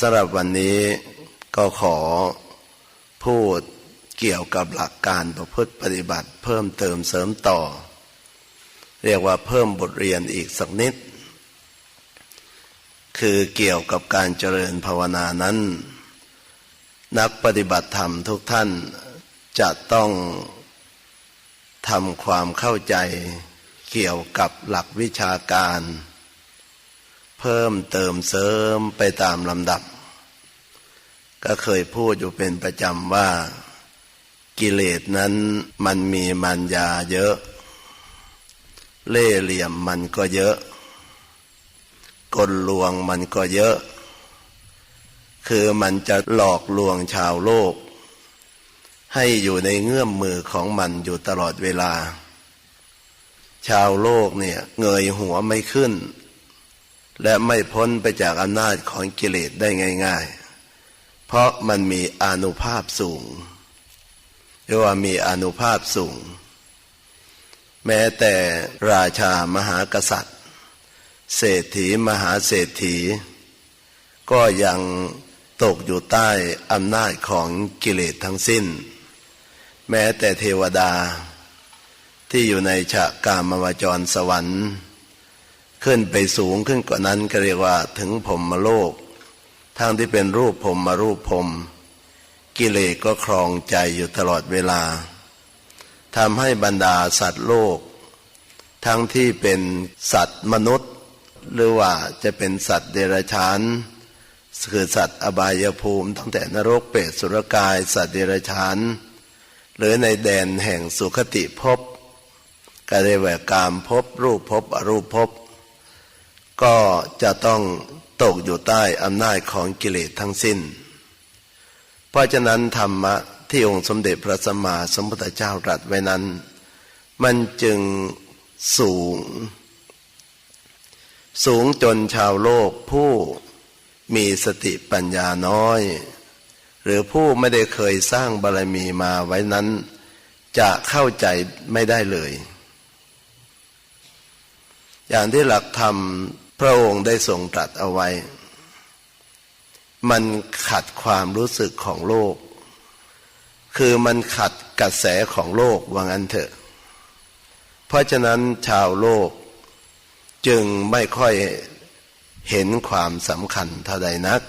สำหรับวันนี้ก็ขอพูดเกี่ยวกับหลักการประพฤติปฏิบัติ เพิ่มเติมเสริมต่อ เรียกว่าเพิ่มบทเรียนอีกสักนิด คือเกี่ยวกับการเจริญภาวนานั้น นักปฏิบัติธรรมทุกท่านจะต้องทำความเข้าใจเกี่ยวกับหลักวิชาการ เพิ่มเติมเสริมไปตามลำดับ ก็เคยพูดอยู่เป็นประจำว่ากิเลสนั้นมันมีมันยาเยอะ เล่เหลี่ยมมันก็เยอะ กลลวงมันก็เยอะ คือมันจะหลอกลวงชาวโลก ให้อยู่ในเงื่อมมือของมันอยู่ตลอดเวลา ชาวโลกเนี่ยเงยหัวไม่ขึ้น และไม่พ้นไปจากอำนาจของกิเลสได้ง่าย ๆ เพราะมันมีอนุภาพสูงเรียกว่ามีอนุภาพสูง แม้แต่ราชามหากษัตริย์ เศรษฐีมหาเศรษฐี ก็ยังตกอยู่ใต้อำนาจของกิเลสทั้งสิ้น แม้แต่เทวดาที่อยู่ในฉะกามวจรสวรรค์ ขึ้นไปสูงขึ้นกว่านั้นก็เรียกว่าถึงพรหมโลก ทั้งที่เป็นรูปพรมมารูปพรมกิเลสก็ครองใจอยู่ตลอดเวลาทำให้บรรดาสัตว์โลก ทั้งที่เป็นสัตว์มนุษย์ หรือว่าจะเป็นสัตว์เดรัจฉานคือสัตว์อบายภูมิ ตั้งแต่นรกเปรตสุรกาย สัตว์เดรัจฉาน หรือในแดนแห่งสุขติภพก็เรียกว่ากามภพรูปภพอรูปภพ ก็จะต้องตกอยู่ใต้อำนาจของกิเลสทั้งสิ้น เพราะฉะนั้นธรรมะที่องค์สมเด็จพระสัมมาสัมพุทธเจ้าตรัสไว้นั้น มันจึงสูง สูงจนชาวโลกผู้มีสติปัญญาน้อย หรือผู้ไม่ได้เคยสร้างบารมีมาไว้นั้น จะเข้าใจไม่ได้เลย อย่างที่หลักธรรม พระองค์ได้ทรงตรัสเอาไว้ มันขัดความรู้สึกของโลก คือมันขัดกระแสของโลกว่างั้นเถอะ เพราะฉะนั้นชาวโลกจึงไม่ค่อยเห็นความสำคัญเท่าใดนัก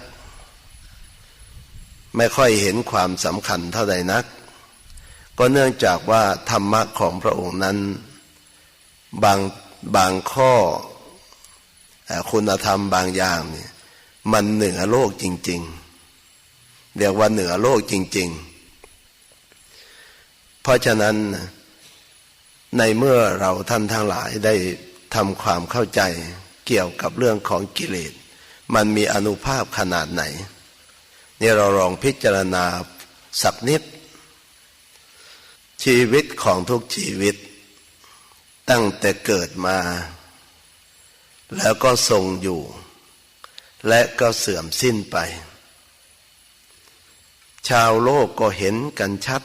ไม่ค่อยเห็นความสำคัญเท่าใดนัก ก็เนื่องจากว่าธรรมะของพระองค์นั้น บางบางข้อ คุณธรรมบางอย่างเนี่ยมันเหนือโลกจริง ๆ เรียกว่าเหนือโลกจริง ๆ เพราะฉะนั้นในเมื่อเราท่านทั้งหลายได้ทำความเข้าใจเกี่ยวกับเรื่องของกิเลส มันมีอนุภาพขนาดไหน นี่เราลองพิจารณาสักนิด ชีวิตของทุกชีวิต ตั้งแต่เกิดมา แล้วก็ทรงอยู่ และก็เสื่อมสิ้นไป ชาวโลกก็เห็นกันชัด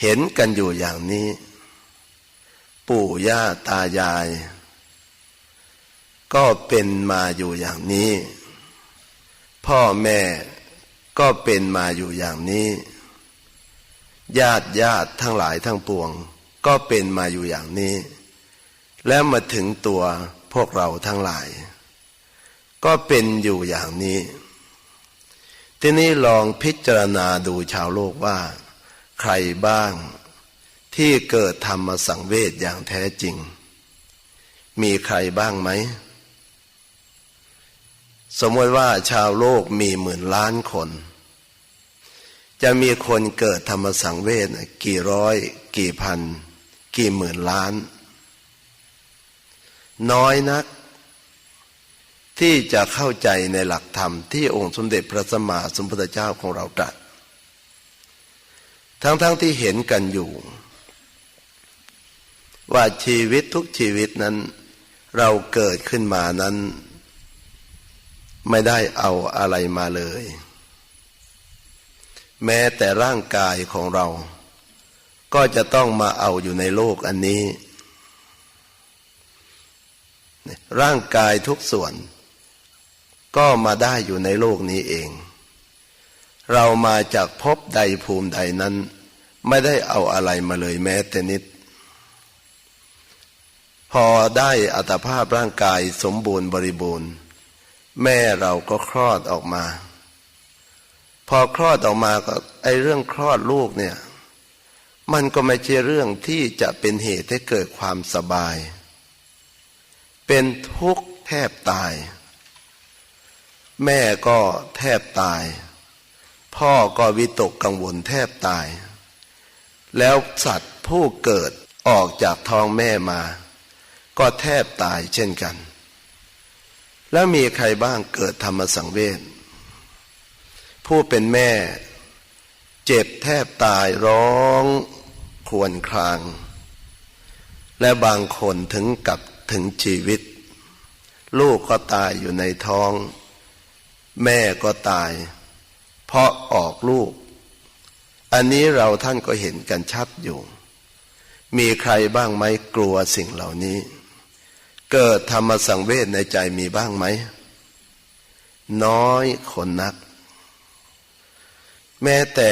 เห็นกันอยู่อย่างนี้ ปู่ย่าตายาย ก็เป็นมาอยู่อย่างนี้ พ่อแม่ก็เป็นมาอยู่อย่างนี้ ญาติญาติทั้งหลายทั้งปวง ก็เป็นมาอยู่อย่างนี้ แล้วมาถึงตัวพวกเราทั้งหลาย ก็เป็นอยู่อย่างนี้ ทีนี้ลองพิจารณาดูชาวโลกว่า ใครบ้างที่เกิดธรรมสังเวชอย่างแท้จริง มีใครบ้างไหม สมมติว่าชาวโลกมีหมื่นล้านคน จะมีคนเกิดธรรมสังเวชกี่ร้อย กี่พัน กี่หมื่นล้าน น้อยนัก ที่จะเข้าใจในหลักธรรมที่องค์สมเด็จพระสัมมาสัมพุทธเจ้าของเราตรัส ทั้งๆทที่เห็นกันอยู่ ว่าชีวิตทุกชีวิตนั้น เราเกิดขึ้นมานั้น ไม่ได้เอาอะไรมาเลย แม้แต่ร่างกายของเรา ก็จะต้องมาเอาอยู่ในโลกอันนี้ ร่างกายทุกส่วน ก็มาได้อยู่ในโลกนี้เอง เรามาจากภพใดภูมิใดนั้น ไม่ได้เอาอะไรมาเลยแม้แต่นิด พอได้อัตภาพร่างกายสมบูรณ์บริบูรณ์ แม่เราก็คลอดออกมา พอคลอดออกมาก็ไอเรื่องคลอดลูกเนี่ย มันก็ไม่ใช่เรื่องที่จะเป็นเหตุให้เกิดความสบาย เป็นทุกข์แทบตาย แม่ก็แทบตาย พ่อก็วิตกกังวลแทบตาย แล้วสัตว์ผู้เกิดออกจากท้องแม่มา ก็แทบตายเช่นกัน แล้วมีใครบ้างเกิดธรรมสังเวชผู้เป็นแม่ เจ็บแทบตายร้องครวญคราง และบางคนถึงกับ ถึงชีวิต ลูกก็ตายอยู่ในท้อง แม่ก็ตาย เพราะออกลูก อันนี้เราท่านก็เห็นกันชัดอยู่ มีใครบ้างไหมกลัวสิ่งเหล่านี้ เกิดธรรมสังเวชในใจมีบ้างไหม น้อยคนนัก แม้แต่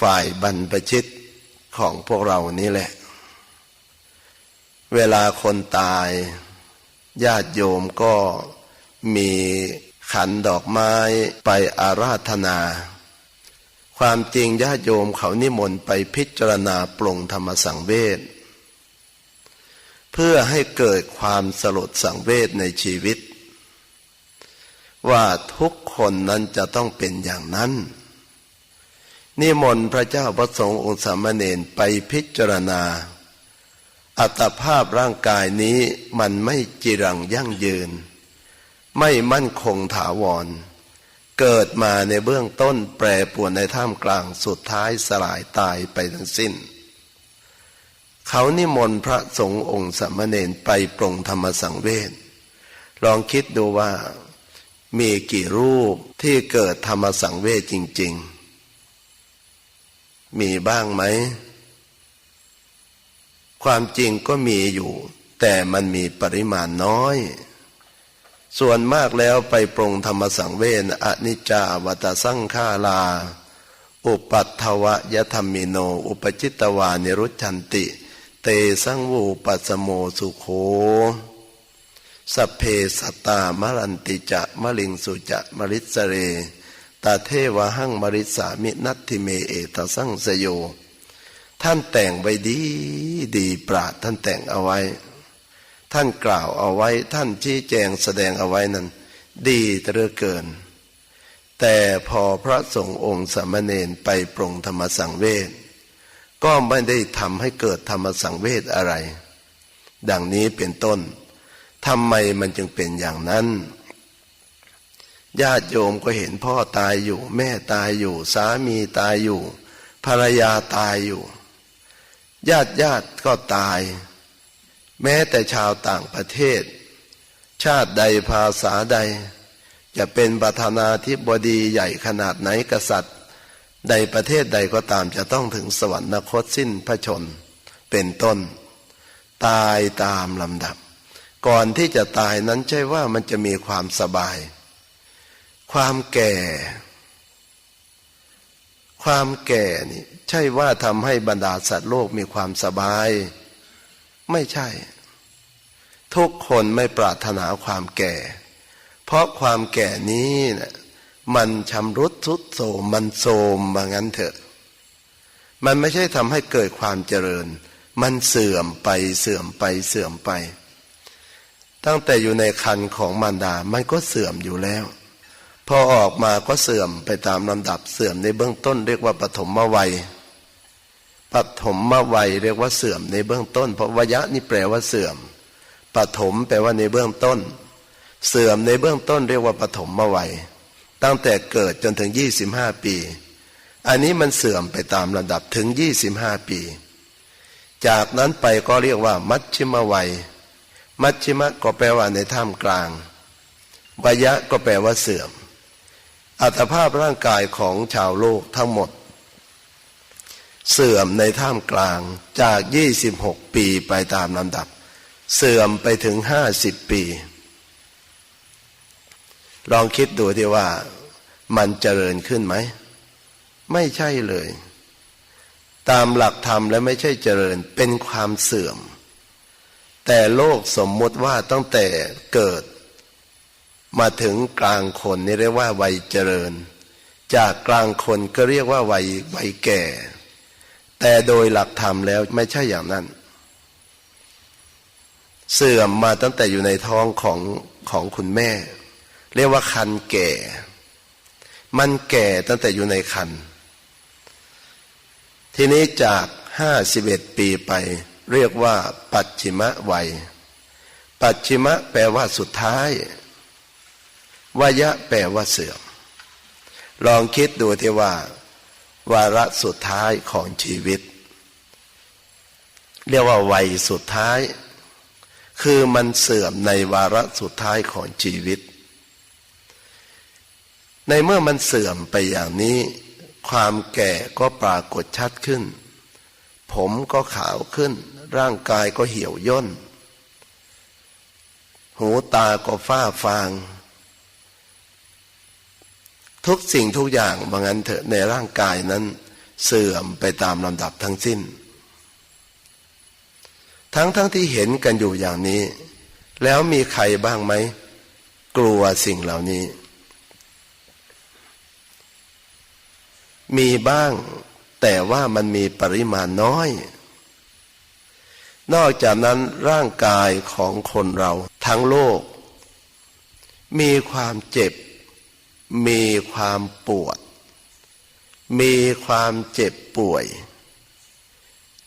ฝ่ายบรรพชิตของพวกเรานี่แหละ เวลาคนตายญาติโยมก็มีขันดอกไม้ไปอาราธนา ความจริงญาติโยมเขานิมนต์ไปพิจารณาปลงธรรมสังเวชเพื่อให้เกิดความสลดสังเวชในชีวิต ว่าทุกคนนั้นจะต้องเป็นอย่างนั้นนิมนต์พระเจ้าพระสงฆ์องค์สามเณรไปพิจารณา อัตภาพร่างกายนี้มันไม่จรังยั่งยืน ไม่มั่นคงถาวร เกิดมาในเบื้องต้นแปรปรวนในท่ามกลางสุดท้ายสลายตายไปทั้งสิ้น เขานิมนต์พระสงฆ์องค์สามเณรไปปรงธรรมสังเวชลองคิดดูว่ามีกี่รูปที่เกิดธรรมสังเวชจริง ๆ มีบ้างไหม ความจริงก็มีอยู่ แต่มันมีปริมาณน้อย ส่วนมากแล้วไปปรงธรรมสังเวชอนิจจาวัตสังขาลา อุปัตถวะยธรรมิโน อุปจิตตวานิรุชันติ เตสังวูปัสโมสุโขสัพเพสตามรันติจะมะลิงสุจะมริสเรตาเทวหังมริสามินัตทิเมเอตสังสโย ท่านแต่งไว้ดีดีปราดท่านแต่งเอาไว้ ท่านกล่าวเอาไว้ ท่านชี้แจงแสดงเอาไว้นั้น ดีเหลือเกิน แต่พอพระสงฆ์องค์สามเณรไปปรงธรรมสังเวชก็ไม่ได้ทำให้เกิดธรรมสังเวชอะไร ดังนี้เป็นต้นทำไมมันจึงเป็นอย่างนั้นญาติโยมก็เห็นพ่อตายอยู่ แม่ตายอยู่ สามีตายอยู่ ภรรยาตายอยู่ ญาติญาติก็ตาย แม้แต่ชาวต่างประเทศ ชาติใดภาษาใด จะเป็นประธานาธิบดีใหญ่ขนาดไหนกษัตริย์ ใดประเทศใดก็ตามจะต้องถึงสวรรคตสิ้นพระชนเป็นต้น ตายตามลำดับ ก่อนที่จะตายนั้นใช่ว่ามันจะมีความสบาย ความแก่ ความแก่นี่ ใช่ว่าทำให้บรรดาสัตว์โลกมีความสบาย ไม่ใช่ ทุกคนไม่ปรารถนาความแก่ เพราะความแก่นี้นะมันชำรุดทุดโทมมันโทมว่างั้นเถอะ มันไม่ใช่ทำให้เกิดความเจริญ มันเสื่อมไปเสื่อมไปเสื่อมไป ตั้งแต่อยู่ในคันของมารดา มันก็เสื่อมอยู่แล้วพอออกมาก็เสื่อมไปตามลำดับเสื่อมในเบื้องต้นเรียกว่าปฐมวัย ปฐมมวัยเรียกว่าเสื่อมในเบื้องต้น เพราะวยะนี่แปลว่าเสื่อมปฐมแปลว่าในเบื้องต้น เสื่อมในเบื้องต้นเรียกว่าปฐมมวัย ตั้งแต่เกิดจนถึงยี่สิบห้าปี อันนี้มันเสื่อมไปตามลำดับถึงยี่สิบห้าปี จากนั้นไปก็เรียกว่า มัชชิมวัย มัชชิมะก็แปลว่าในท่ามกลางวยะก็แปลว่าเสื่อม อัตภาพร่างกายของชาวโลกทั้งหมด เสื่อมในท่ามกลางจากยี่สิบหกปีไปตามลำดับ เสื่อมไปถึงห้าสิบปี ลองคิดดูที่ว่ามันเจริญขึ้นไหม ไม่ใช่เลย ตามหลักธรรมแล้วไม่ใช่เจริญเป็นความเสื่อม แต่โลกสมมติว่าตั้งแต่เกิด มาถึงกลางคนนี่เรียกว่าวัยเจริญ จากกลางคนก็เรียกว่าวัยวัยแก่ แต่โดยหลักธรรมแล้วไม่ใช่อย่างนั้น เสื่อมมาตั้งแต่อยู่ในท้องของของคุณแม่ เรียกว่าคันแก่ มันแก่ตั้งแต่อยู่ในคัน ทีนี้จากห้าสิบเอ็ดปีไป เรียกว่า ปัจฉิมวัย ปัจฉิมะแปลว่าสุดท้ายวายะแปลว่าเสื่อม ลองคิดดูที่ว่า วาระสุดท้ายของชีวิต เรียกว่าวัยสุดท้าย คือมันเสื่อมในวาระสุดท้ายของชีวิต ในเมื่อมันเสื่อมไปอย่างนี้ ความแก่ก็ปรากฏชัดขึ้น ผมก็ขาวขึ้น ร่างกายก็เหี่ยวย่น หูตาก็ฝ้าฟาง ทุกสิ่งทุกอย่างบางอันเถอะในร่างกายนั้นเสื่อมไปตามลำดับทั้งสิ้น ทั้งทั้งที่เห็นกันอยู่อย่างนี้ แล้วมีใครบ้างไหม กลัวสิ่งเหล่านี้ มีบ้างแต่ว่ามันมีปริมาณน้อย นอกจากนั้นร่างกายของคนเราทั้งโลก มีความเจ็บ มีความปวด มีความเจ็บป่วย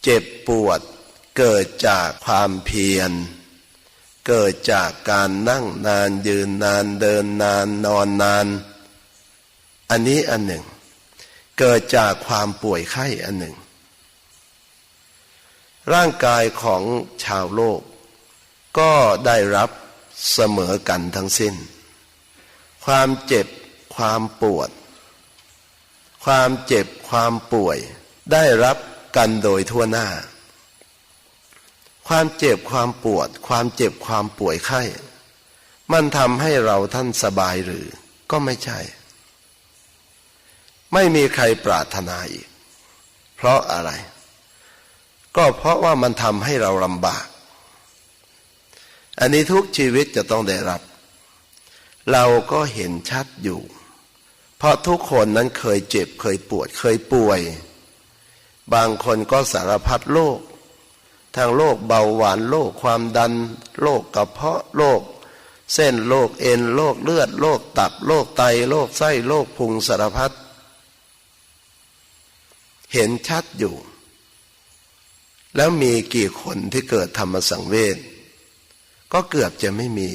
เจ็บปวดเกิดจากความเพียร เกิดจากการนั่งนานยืนนานเดินนานนอนนาน อันนี้อันหนึ่ง เกิดจากความป่วยไข้อันหนึ่ง ร่างกายของชาวโลก ก็ได้รับเสมอกันทั้งสิ้น ความเจ็บ ความปวด ความเจ็บความป่วย ได้รับกันโดยทั่วหน้า ความเจ็บความปวด ความเจ็บความป่วยไข้ มันทำให้เราท่านสบายหรือ ก็ไม่ใช่ ไม่มีใครปรารถนาอีก เพราะอะไร ก็เพราะว่ามันทำให้เราลำบาก อันนี้ทุกชีวิตจะต้องได้รับเราก็เห็นชัดอยู่ เพราะทุกคนนั้นเคยเจ็บเคยปวดเคยป่วย บางคนก็สารพัดโรคทางโรคเบาหวานโรคความดันโรคกระเพาะโรคเส้นโรคเอ็นโรคเลือดโรคตับโรคไตโรคไส้โรคพุงสารพัดเห็นชัดอยู่ แล้วมีกี่คนที่เกิดธรรมสังเวชก็เกือบจะไม่มี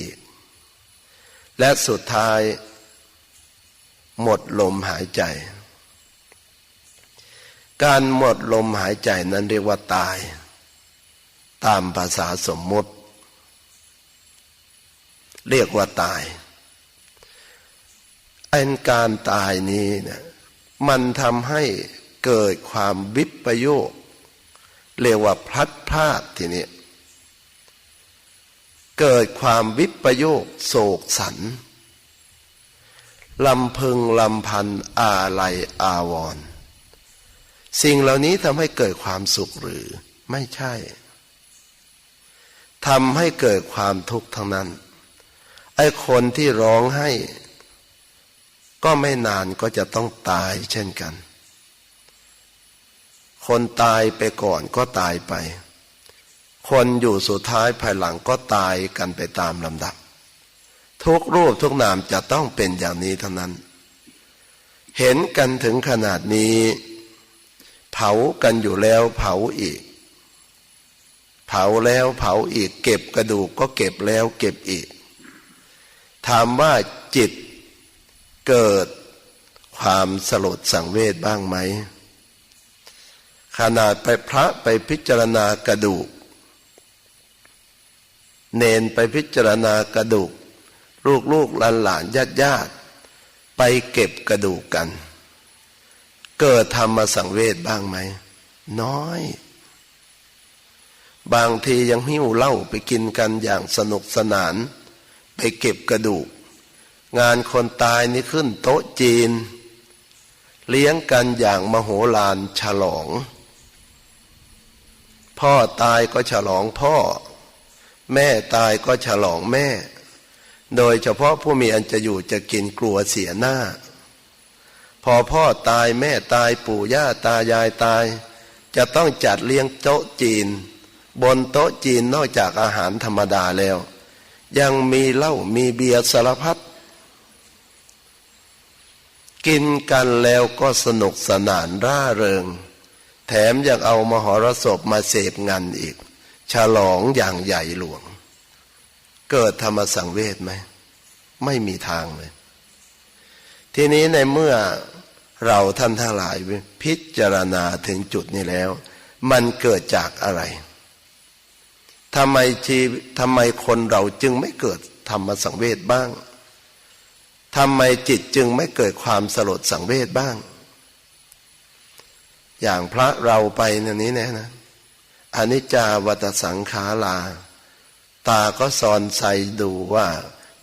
และสุดท้าย หมดลมหายใจ การหมดลมหายใจนั้นเรียกว่าตาย ตามภาษาสมมติ เรียกว่าตายไอ้การตายนี้เนี่ยมันทำให้เกิดความวิปโยค เรียกว่าพลัดพรากทีนี้เกิดความวิปโยคโศกสัน ลำพึงลำพันอาลัยอาวร สิ่งเหล่านี้ทำให้เกิดความสุขหรือไม่ใช่ทำให้เกิดความทุกข์ทั้งนั้น ไอ้คนที่ร้องให้ ก็ไม่นานก็จะต้องตายเช่นกัน คนตายไปก่อนก็ตายไป คนอยู่สุดท้ายภายหลังก็ตายกันไปตามลำดับ ทุกรูปทุกนามจะต้องเป็นอย่างนี้เท่านั้น เห็นกันถึงขนาดนี้ เผากันอยู่แล้วเผาอีก เผาแล้วเผาอีก เก็บกระดูกก็เก็บแล้วเก็บอีกถามว่าจิตเกิดความสลดสังเวชบ้างไหม ขนาดไปพระไปพิจารณากระดูก เนนไปพิจารณากระดูก ลูกลูกหลานหลานญาติญาติไปเก็บกระดูกกัน เกิดธรรมสังเวชบ้างไหม น้อย บางทียังหิ้วเหล้าไปกินกันอย่างสนุกสนาน ไปเก็บกระดูก งานคนตายนี่ขึ้นโต๊ะจีน เลี้ยงกันอย่างมโหฬารฉลอง พ่อตายก็ฉลองพ่อ แม่ตายก็ฉลองแม่ โดยเฉพาะผู้มีอันจะอยู่จะกินกลัวเสียหน้า พอพ่อตายแม่ตายปู่ย่าตายายตาย จะต้องจัดเลี้ยงโต๊ะจีน บนโต๊ะจีนนอกจากอาหารธรรมดาแล้ว ยังมีเหล้ามีเบียร์สารพัดกินกันแล้วก็สนุกสนานร่าเริง แถมยังเอามหรสพมาเสพงานอีก ฉลองอย่างใหญ่หลวง เกิดธรรมสังเวชไหม ไม่มีทางเลย ทีนี้ในเมื่อเราท่านทั้งหลายพิจารณาถึงจุดนี้แล้ว มันเกิดจากอะไรทำไมชีทำไมคนเราจึงไม่เกิดธรรมสังเวชบ้างทำไมจิตจึงไม่เกิดความสลดสังเวชบ้าง อย่างพระเราไปในนี้นะนะอนิจจาวัตสังขารา ตาก็สอนใส่ดูว่า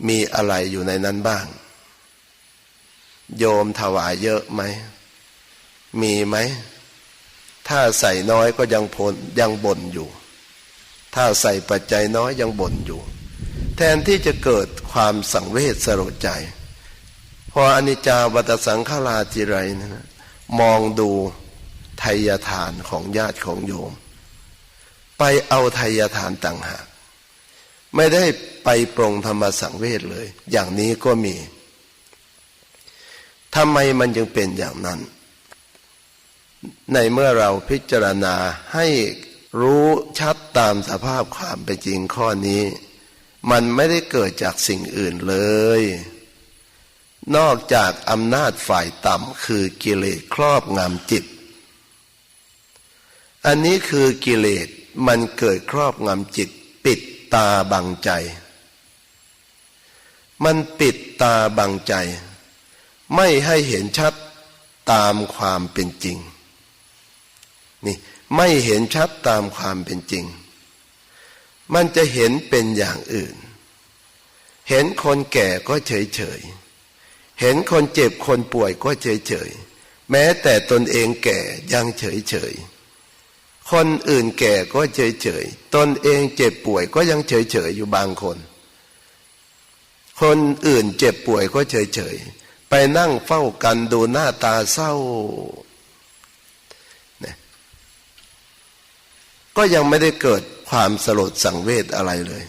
มีอะไรอยู่ในนั้นบ้าง โยมถวายเยอะไหม มีไหม ถ้าใส่น้อยก็ยังพลยังบ่นอยู่ ถ้าใส่ปัจจัยน้อยยังบ่นอยู่ แทนที่จะเกิดความสังเวชสลดใจ พออนิจจาวัตสังขาราจิไรนะมองดูไทยทานของญาติของโยม ไปเอาไทยทานต่างหาก ไม่ได้ไปปรงธรรมสังเวชเลย อย่างนี้ก็มีทำไมมันจึงเป็นอย่างนั้น ในเมื่อเราพิจารณาให้รู้ชัดตามสภาพความเป็นจริงข้อนี้ มันไม่ได้เกิดจากสิ่งอื่นเลย นอกจากอำนาจฝ่ายต่ำคือกิเลสครอบงำจิต อันนี้คือกิเลสมันเกิดครอบงำจิตปิด ตาบังใจ มันปิดตาบังใจ ไม่ให้เห็นชัดตามความเป็นจริง นี่ไม่เห็นชัดตามความเป็นจริง มันจะเห็นเป็นอย่างอื่น เห็นคนแก่ก็เฉยเฉย เห็นคนเจ็บคนป่วยก็เฉยเฉย แม้แต่ตนเองแก่ยังเฉยเฉย คนอื่นแก่ก็เฉยเฉยตนเองเจ็บป่วยก็ยังเฉยเฉยอยู่บางคน คนอื่นเจ็บป่วยก็เฉยเฉยไปนั่งเฝ้ากันดูหน้าตาเศร้าก็ยังไม่ได้เกิดความสลดสังเวชอะไรเลย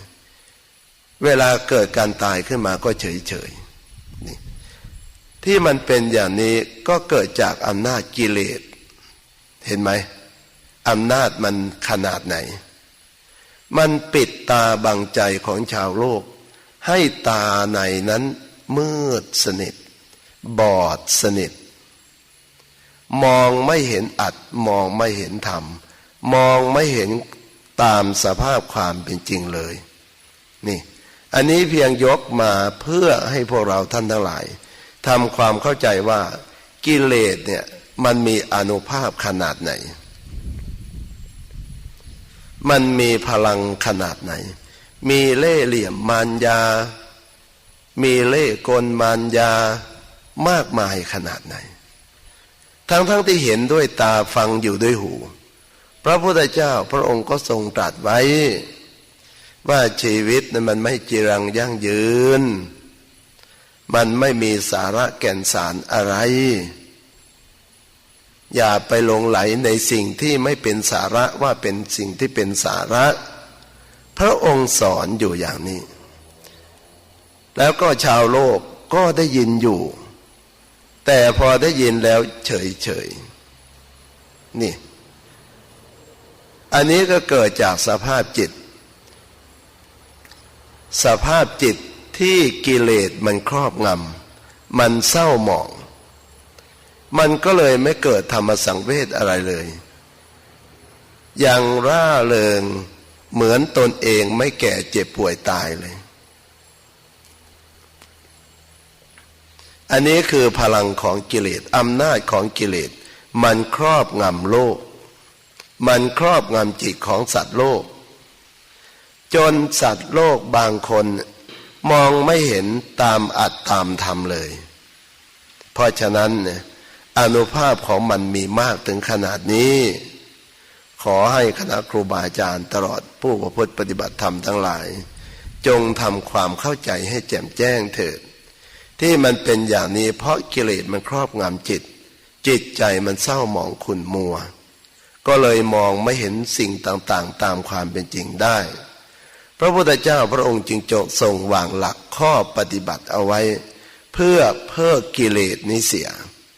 เวลาเกิดการตายขึ้นมาก็เฉยเฉยนี่ที่มันเป็นอย่างนี้ก็เกิดจากอำนาจกิเลส เห็นไหม อำนาจมันขนาดไหน มันปิดตาบังใจของชาวโลก ให้ตาในนั้นมืดสนิท บอดสนิท มองไม่เห็นอัดมองไม่เห็นธรรม มองไม่เห็นตามสภาพความเป็นจริงเลย นี่ อันนี้เพียงยกมาเพื่อให้พวกเราท่านทั้งหลายทำความเข้าใจว่ากิเลสเนี่ยมันมีอนุภาพขนาดไหน มันมีพลังขนาดไหน มีเล่เหลี่ยมมารยา มีเล่กลมารยามากมายขนาดไหน ทั้งๆทที่เห็นด้วยตาฟังอยู่ด้วยหู พระพุทธเจ้าพระองค์ก็ทรงตรัสไว้ ว่าชีวิตนั้นมันไม่จีรังยั่งยืน มันไม่มีสาระแก่นสารอะไร อย่าไปหลงไหลในสิ่งที่ไม่เป็นสาระว่าเป็นสิ่งที่เป็นสาระ พระองค์สอนอยู่อย่างนี้ แล้วก็ชาวโลกก็ได้ยินอยู่ แต่พอได้ยินแล้วเฉยเฉยนี่ อันนี้ก็เกิดจากสภาพจิต สภาพจิตที่กิเลสมันครอบงำมันเศร้าหมอง มันก็เลยไม่เกิดธรรมสังเวชอะไรเลยย่างร่าเริงเหมือนตนเองไม่แก่เจ็บป่วยตายเลย อันนี้คือพลังของกิเลสอำนาจของกิเลส มันครอบงำโลก มันครอบงำจิตของสัตว์โลก จนสัตว์โลกบางคนมองไม่เห็นตามอัดตามธรรมเลย เพราะฉะนั้นเนี่ย อนุภาพของมันมีมากถึงขนาดนี้ ขอให้คณะครูบาอาจารย์ตลอดผู้ประพฤติปฏิบัติธรรมทั้งหลาย จงทำความเข้าใจให้แจ่มแจ้งเถิด ที่มันเป็นอย่างนี้เพราะกิเลสมันครอบงำจิต จิตใจมันเศร้าหมองขุ่นมัว ก็เลยมองไม่เห็นสิ่งต่างๆ ตามความเป็นจริงได้ พระพุทธเจ้าพระองค์จึงจงทรงวางหลักข้อปฏิบัติเอาไว้ เพื่อเพิกกิเลสนี้เสีย